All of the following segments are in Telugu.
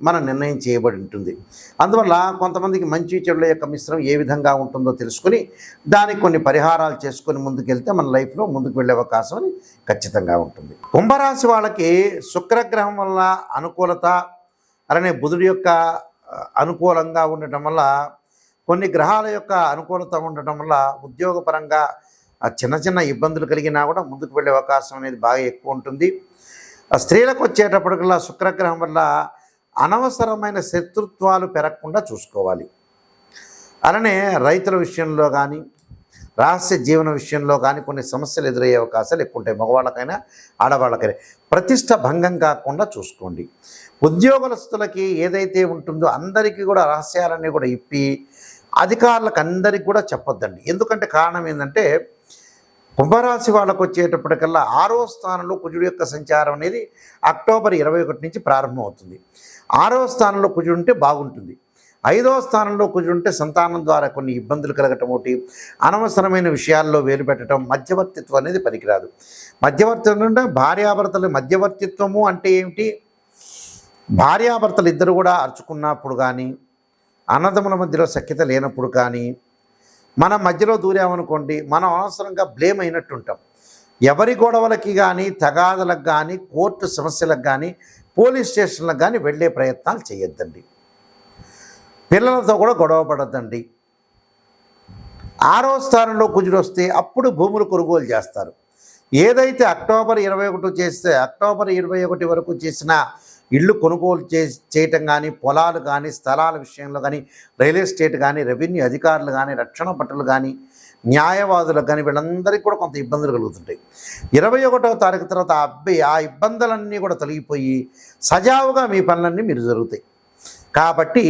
మన నిర్ణయం చేయబడి ఉంటుంది. అందువల్ల కొంతమందికి మంచి చెడుల యొక్క మిశ్రమం ఏ విధంగా ఉంటుందో తెలుసుకుని దానికి కొన్ని పరిహారాలు చేసుకొని ముందుకెళ్తే మన లైఫ్లో ముందుకు వెళ్ళే అవకాశం అని ఖచ్చితంగా ఉంటుంది. కుంభరాశి వాళ్ళకి శుక్రగ్రహం వల్ల అనుకూలత అలానే బుధుడి యొక్క అనుకూలంగా ఉండటం వల్ల కొన్ని గ్రహాల యొక్క అనుకూలత ఉండటం వల్ల ఉద్యోగపరంగా చిన్న చిన్న ఇబ్బందులు కలిగినా కూడా ముందుకు వెళ్ళే అవకాశం అనేది బాగా ఎక్కువ ఉంటుంది. ఆ స్త్రీలకు వచ్చేటప్పటికల్లా శుక్రగ్రహం వల్ల అనవసరమైన శత్రుత్వాలు పెరగకుండా చూసుకోవాలి. అలానే రైతుల విషయంలో కానీ రహస్య జీవన విషయంలో కానీ కొన్ని సమస్యలు ఎదురయ్యే అవకాశాలు ఎక్కువ ఉంటాయి మగవాళ్ళకైనా ఆడవాళ్ళకైనా. ప్రతిష్ట భంగం కాకుండా చూసుకోండి. ఉద్యోగస్తులకి ఏదైతే ఉంటుందో అందరికీ కూడా రహస్యాలన్నీ కూడా ఇప్పి అధికారులకు అందరికీ కూడా చెప్పొద్దండి. ఎందుకంటే కారణం ఏంటంటే కుంభరాశి వాళ్ళకు వచ్చేటప్పటికల్లా ఆరో స్థానంలో కుజుడు యొక్క సంచారం అనేది అక్టోబర్ ఇరవై ఒకటి నుంచి ప్రారంభమవుతుంది ఆరో స్థానంలో కుజుడు ఉంటే బాగుంటుంది. ఐదవ స్థానంలో కుజుడుంటే సంతానం ద్వారా కొన్ని ఇబ్బందులు కలగటం ఒకటి అనవసరమైన విషయాల్లో వేలు పెట్టడం మధ్యవర్తిత్వం అనేది పనికిరాదు. మధ్యవర్తిత్వం అంటే భార్యాభర్తల మధ్యవర్తిత్వము అంటే ఏమిటి? భార్యాభర్తలు ఇద్దరు కూడా అరుచుకున్నప్పుడు కానీ అన్నదముల మధ్యలో సఖ్యత లేనప్పుడు కానీ మన మధ్యలో దూరామనుకోండి మనం అనవసరంగా బ్లేమ్ అయినట్టు ఉంటాం ఎవరి గొడవలకి కానీ తగాదలకు కానీ కోర్టు సమస్యలకు కానీ పోలీస్ స్టేషన్లకు కానీ వెళ్ళే ప్రయత్నాలు చేయొద్దండి. పిల్లలతో కూడా గొడవ పడద్దండి. ఆరో స్థానంలో కుజుడు వస్తే అప్పుడు భూములు కొనుగోలు చేస్తారు. ఏదైతే అక్టోబర్ ఇరవై ఒకటి చేస్తే అక్టోబర్ ఇరవై ఒకటి వరకు చేసిన ఇళ్ళు కొనుగోలు చే చేయటం కానీ పొలాలు కానీ స్థలాల విషయంలో కానీ రియల్ ఎస్టేట్ కానీ రెవెన్యూ అధికారులు కానీ రక్షణ భటులు కానీ న్యాయవాదులకు కానీ వీళ్ళందరికీ కూడా కొంత ఇబ్బందులు కలుగుతుంటాయి. ఇరవై ఒకటవ తారీఖు తర్వాత ఆ అబ్బాయి ఆ ఇబ్బందులన్నీ కూడా తొలగిపోయి సజావుగా మీ పనులన్నీ మీరు జరుగుతాయి. కాబట్టి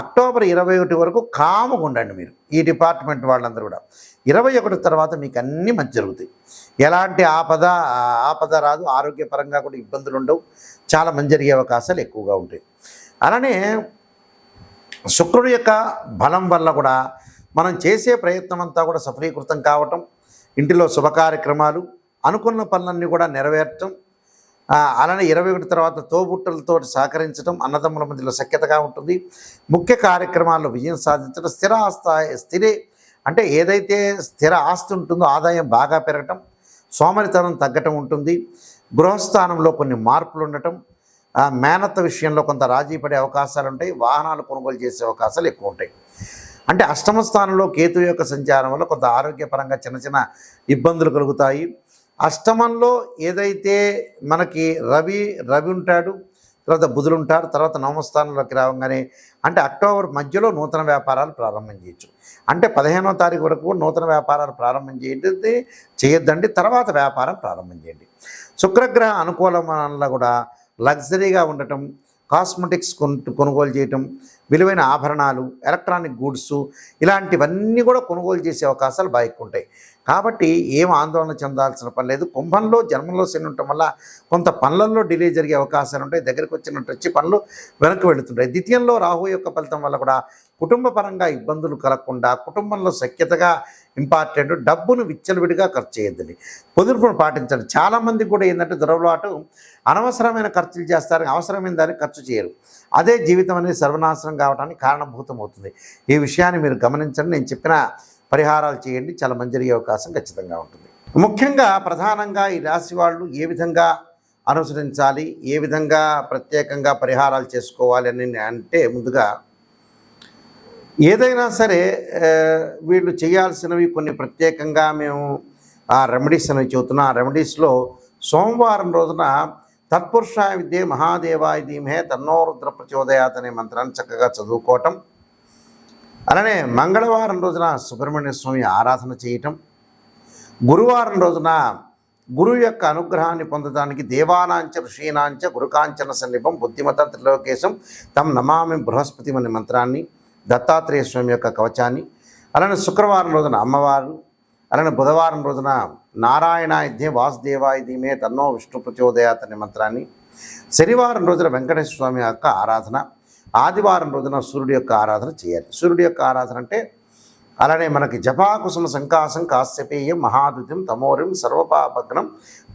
అక్టోబర్ ఇరవై ఒకటి వరకు కాముగా ఉండండి మీరు ఈ డిపార్ట్మెంట్ వాళ్ళందరూ కూడా. ఇరవై ఒకటి తర్వాత మీకు అన్నీ మంచి జరుగుతాయి. ఎలాంటి ఆపద ఆపద రాదు ఆరోగ్యపరంగా కూడా ఇబ్బందులు ఉండవు. చాలా మంచి జరిగే అవకాశాలు ఎక్కువగా ఉంటాయి. అలానే శుక్రుడి యొక్క బలం వల్ల కూడా మనం చేసే ప్రయత్నం అంతా కూడా సఫలీకృతం కావటం ఇంటిలో శుభ కార్యక్రమాలు అనుకున్న పనులన్నీ కూడా నెరవేర్చడం అలానే ఇరవై ఒకటి తర్వాత తోబుట్టలతో సహకరించడం అన్నదమ్ముల మధ్యలో సఖ్యతగా ఉంటుంది. ముఖ్య కార్యక్రమాల్లో విజయం సాధించడం స్థిర ఆస్థాయి స్థిరే అంటే ఏదైతే స్థిర ఆస్తి ఉంటుందో ఆదాయం బాగా పెరగటం సోమరితనం తగ్గటం ఉంటుంది. గృహస్థానంలో కొన్ని మార్పులు ఉండటం మేనత్త విషయంలో కొంత రాజీ పడే అవకాశాలు ఉంటాయి. వాహనాలు కొనుగోలు చేసే అవకాశాలు ఎక్కువ ఉంటాయి. అంటే అష్టమ స్థానంలో కేతు యొక్క సంచారం వల్ల కొంత ఆరోగ్యపరంగా చిన్న చిన్న ఇబ్బందులు కలుగుతాయి. అష్టమంలో ఏదైతే మనకి రవి రవి ఉంటాడు తర్వాత బుధులు ఉంటారు తర్వాత నవమస్థానంలోకి రావంగానే అంటే అక్టోబర్ మధ్యలో నూతన వ్యాపారాలు ప్రారంభం చేయొచ్చు. అంటే పదిహేనో తారీఖు వరకు నూతన వ్యాపారాలు ప్రారంభం చేయండి చేయొద్దండి తర్వాత వ్యాపారం ప్రారంభం చేయండి. శుక్రగ్రహ అనుకూలం వల్ల కూడా లగ్జరీగా ఉండటం కాస్మెటిక్స్ కొను కొనుగోలు చేయటం విలువైన ఆభరణాలు ఎలక్ట్రానిక్ గూడ్స్ ఇలాంటివన్నీ కూడా కొనుగోలు చేసే అవకాశాలు బాగా ఎక్కువ ఉంటాయి. కాబట్టి ఏం ఆందోళన చెందాల్సిన పని లేదు. కుంభంలో జన్మంలో శని ఉండటం వల్ల కొంత పనులలో డిలే జరిగే అవకాశాలు ఉంటాయి. దగ్గరికి వచ్చినట్టు వచ్చి పనులు వెనక్కి వెళుతుంటాయి. ద్వితీయంలో రాహు యొక్క ఫలితం వల్ల కూడా కుటుంబ పరంగా ఇబ్బందులు కలగకుండా కుటుంబంలో సఖ్యతగా ఇంపార్టెంట్ డబ్బును విచ్చలవిడిగా ఖర్చు చేయొద్దండి. పొదుపును పాటించండి. చాలామంది కూడా ఏంటంటే దురలవాటు అనవసరమైన ఖర్చులు చేస్తారు అవసరమైన దాన్ని ఖర్చు చేయరు. అదే జీవితం అనేది సర్వనాశనం కావడానికి కారణభూతం అవుతుంది ఈ విషయాన్ని మీరు గమనించండి. నేను చెప్పిన పరిహారాలు చేయండి. చాలా మంచి జరిగే అవకాశం ఖచ్చితంగా ఉంటుంది. ముఖ్యంగా ప్రధానంగా ఈ రాశి వాళ్ళు ఏ విధంగా అనుసరించాలి? ఏ విధంగా ప్రత్యేకంగా పరిహారాలు చేసుకోవాలి అని అంటే ముందుగా ఏదైనా సరే వీళ్ళు చేయాల్సినవి కొన్ని ప్రత్యేకంగా మేము ఆ రెమెడీస్ అనేవి చెబుతున్నాం. ఆ రెమెడీస్లో సోమవారం రోజున తత్పురుషాయ విద్యే మహాదేవాయ ధీమహే తన్నోరుద్ర ప్రచోదయాత్ అనే మంత్రాన్ని చక్కగా చదువుకోవటం. అలానే మంగళవారం రోజున సుబ్రహ్మణ్య స్వామి ఆరాధన చేయటం. గురువారం రోజున గురువు యొక్క అనుగ్రహాన్ని పొందడానికి దేవానాంచ ఋషీనాంచ గురుకాంచన సన్నిపం బుద్ధిమతం త్రిలోకేశం తమ నమామి బృహస్పతి అనే మంత్రాన్ని దత్తాత్రేయ స్వామి యొక్క కవచాన్ని అలానే శుక్రవారం రోజున అమ్మవారు అలానే బుధవారం రోజున నారాయణాయుధ్యే వాసుదేవ ధీమే తన్నో విష్ణు ప్రచోదయాత్ అనే మంత్రాన్ని శనివారం రోజున వెంకటేశ్వర స్వామి యొక్క ఆరాధన ఆదివారం రోజున సూర్యుడి యొక్క ఆరాధన చేయాలి. సూర్యుడి యొక్క ఆరాధన అంటే అలానే మనకి జపాకుసుమ సంకాసం కాశ్యపేయం మహాదుత్యం తమోరిం సర్వపాపగ్నం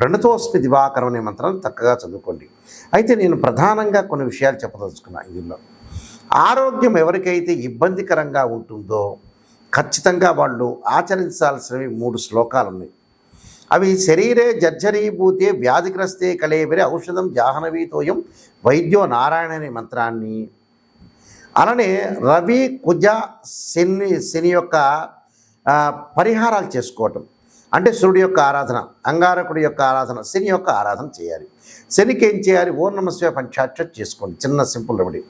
ప్రణతోస్మి దివాకరం అనే మంత్రం చక్కగా చదువుకోండి. అయితే నేను ప్రధానంగా కొన్ని విషయాలు చెప్పదలుచుకున్నా ఇందులో. ఆరోగ్యం ఎవరికైతే ఇబ్బందికరంగా ఉంటుందో ఖచ్చితంగా వాళ్ళు ఆచరించాల్సినవి మూడు శ్లోకాలు ఉన్నాయి అవి శరీరే జర్జరీభూతే వ్యాధిగ్రస్తే కలేబరి ఔషధం జాహ్నవీతోయం వైద్యో నారాయణ అనే మంత్రాన్ని. అలానే రవి కుజ శని శని యొక్క పరిహారాలు చేసుకోవటం. అంటే సూర్యుడి యొక్క ఆరాధన అంగారకుడి యొక్క ఆరాధన శని యొక్క ఆరాధన చేయాలి. శనికి ఏం చేయాలి? ఓం నమస్వే చేసుకోండి. చిన్న సింపుల్ రెమెడీ.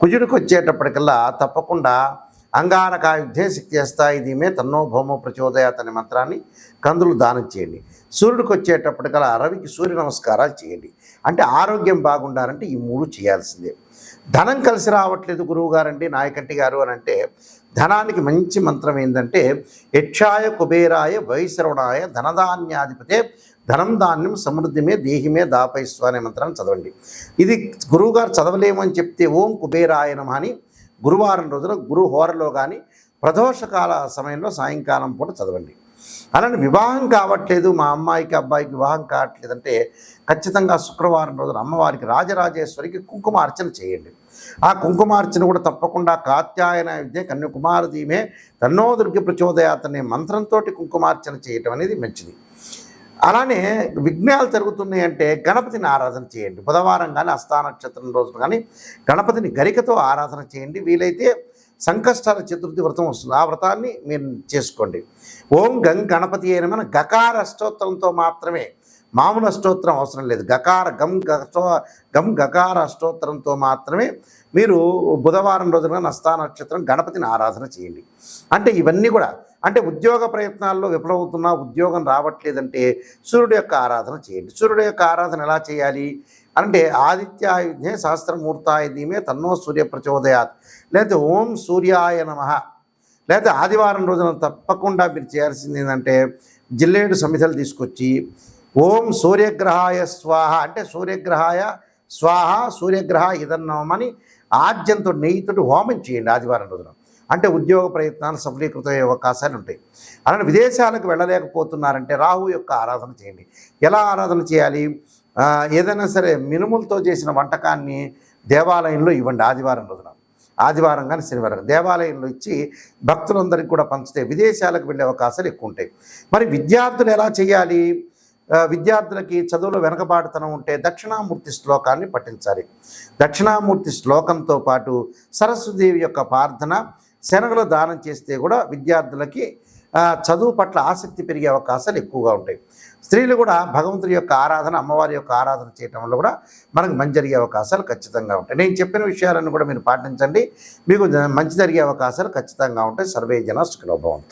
కుజుడికి వచ్చేటప్పటికల్లా తప్పకుండా అంగారకాయుద్ధే శక్తి చేస్తాయి దీమే తన్నో భౌమో ప్రచోదయాత్ అనే మంత్రాన్ని కందులు దానం చేయండి. సూర్యుడికి వచ్చేటప్పటికల్లా రవికి సూర్య నమస్కారాలు చేయండి. అంటే ఆరోగ్యం బాగుండాలంటే ఈ మూడు చేయాల్సిందే. ధనం కలిసి రావట్లేదు గురువు గారండి నాయకంటి గారు అని అంటే ధనానికి మంచి మంత్రం ఏంటంటే యక్షాయ కుబేరాయ వైశ్రవణాయ ధనధాన్యాధిపతే ధనం ధాన్యం సమృద్ధిమే దేహిమే దాపైస్వ అనే మంత్రాన్ని చదవండి. ఇది గురువుగారు చదవలేమని చెప్తే ఓం కుబేరాయ నమః అని గురువారం రోజున గురు హోరలో కానీ ప్రదోషకాల సమయంలో సాయంకాలం పూట చదవండి. అలానే వివాహం కావట్లేదు మా అమ్మాయికి అబ్బాయికి వివాహం కావట్లేదంటే ఖచ్చితంగా శుక్రవారం రోజున అమ్మవారికి రాజరాజేశ్వరికి కుంకుమార్చన చేయండి. ఆ కుంకుమార్చన కూడా తప్పకుండా కాత్యాయన విద్య కన్యాకుమార తన్నోదుర్గి తన్నో ప్రచోదయాత్ అనే మంత్రంతో కుంకుమార్చన చేయటం అనేది మంచిది. అలానే విఘ్నాలు జరుగుతున్నాయి అంటే గణపతిని ఆరాధన చేయండి. బుధవారం కానీ అస్థా నక్షత్రం రోజున కానీ గణపతిని గరికతో ఆరాధన చేయండి. వీలైతే సంకష్టాల చతుర్థి వ్రతం వస్తుంది. ఆ వ్రతాన్ని మీరు చేసుకోండి. ఓం గం గణపతి అయిన మన గకార అష్టోత్తరంతో మాత్రమే మామూలు అష్టోత్తరం అవసరం లేదు. గకార గం గో గమ్ గకార అష్టోత్తరంతో మాత్రమే మీరు బుధవారం రోజున నస్తా నక్షత్రం గణపతిని ఆరాధన చేయండి. అంటే ఇవన్నీ కూడా అంటే ఉద్యోగ ప్రయత్నాల్లో విఫలమవుతున్నా ఉద్యోగం రావట్లేదంటే సూర్యుడు యొక్క ఆరాధన చేయండి. సూర్యుడు యొక్క ఆరాధన ఎలా చేయాలి? అంటే ఆదిత్యాయుధ్యే సహస్రమూర్తాయుధ్యమే తన్నో సూర్య ప్రచోదయాత్. లేకపోతే ఓం సూర్యాయ నమ. లేకపోతే ఆదివారం రోజున తప్పకుండా మీరు చేయాల్సింది ఏంటంటే జిల్లేడు సమిధలు తీసుకొచ్చి ఓం సూర్యగ్రహాయ స్వాహ అంటే సూర్యగ్రహాయ స్వాహ సూర్యగ్రహ ఇదన్నమని ఆద్యంతో నెయ్యితో హోమం చేయండి ఆదివారం రోజున. అంటే ఉద్యోగ ప్రయత్నాలు సఫలీకృత అయ్యే అవకాశాలు ఉంటాయి. అలానే విదేశాలకు వెళ్ళలేకపోతున్నారంటే రాహు యొక్క ఆరాధన చేయండి. ఎలా ఆరాధన చేయాలి? ఏదైనా సరే మినుములతో చేసిన వంటకాన్ని దేవాలయంలో ఇవ్వండి ఆదివారం రోజున. ఆదివారం కానీ శనివారం దేవాలయంలో ఇచ్చి భక్తులందరికీ కూడా పంచితే విదేశాలకు వెళ్ళే అవకాశాలు ఎక్కువ ఉంటాయి. మరి విద్యార్థులు ఎలా చేయాలి? విద్యార్థులకి చదువులో వెనకబాటుతనం ఉంటే దక్షిణామూర్తి శ్లోకాన్ని పఠించాలి. దక్షిణామూర్తి శ్లోకంతో పాటు సరస్వదేవి యొక్క ప్రార్థన శనగలు దానం చేస్తే కూడా విద్యార్థులకి చదువు పట్ల ఆసక్తి పెరిగే అవకాశాలు ఎక్కువగా ఉంటాయి. స్త్రీలు కూడా భగవంతుడి యొక్క ఆరాధన అమ్మవారి యొక్క ఆరాధన చేయటం వల్ల కూడా మనకు మంచి జరిగే అవకాశాలు ఖచ్చితంగా ఉంటాయి. నేను చెప్పిన విషయాలను కూడా మీరు పాటించండి. మీకు మంచి జరిగే అవకాశాలు ఖచ్చితంగా ఉంటాయి. సర్వే జన సుఖినోభవంతు